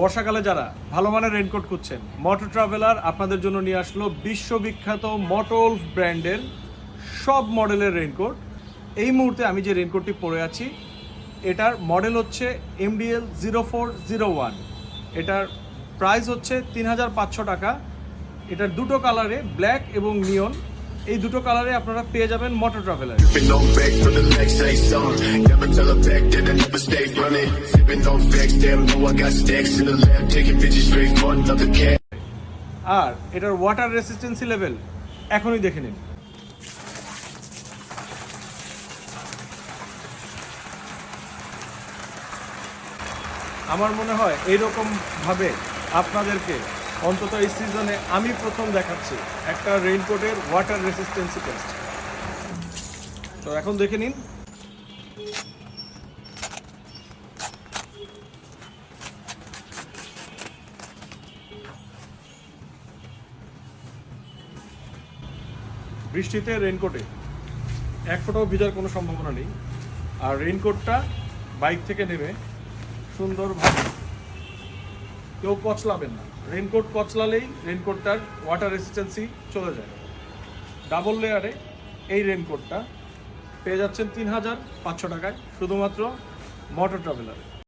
বর্ষাকালে যারা ভালো মানের রেনকোট খুঁজছেন মটো ট্রাভেলার আপনাদের জন্য নিয়ে আসলো বিশ্ববিখ্যাত মটল ব্র্যান্ডের সব মডেলের রেনকোট এই মুহূর্তে আমি যে রেনকোটটি পরে আছি, এটার মডেল হচ্ছে MDL zero four zero one এটার প্রাইস হচ্ছে তিন হাজার পাঁচশো টাকা। এটার দুটো কালারে ব্ল্যাক এবং নিয়ন এই দুটো কালারে আপনারা পেয়ে যাবেন মোটর ট্রাভেলার আর এটার ওয়াটার রেসিস্টেন্সি লেভেল এখনই দেখে নিন। আমার মনে হয় এইরকম ভাবে আপনাদেরকে অন্তত এই সিজনে আমি প্রথম দেখাচ্ছি একটা রেইনকোটের ওয়াটার রেসিস্টেন্সি টেস্ট তো এখন দেখে নিন। বৃষ্টিতে রেইনকোটে এক ফোঁটাও ভিজার কোনো সম্ভাবনা নেই। আর রেইনকোটটা বাইক থেকে নেমে সুন্দরভাবে কেউ কচলাবেন না। রেনকোট কচলালেই রেনকোটটার ওয়াটার রেসিস্টেন্সি চলে যায়। ডাবল লেয়ারে এই রেনকোটটা পেয়ে যাচ্ছেন তিন হাজার পাঁচশো টাকায়, শুধুমাত্র মোটর ট্রাভেলার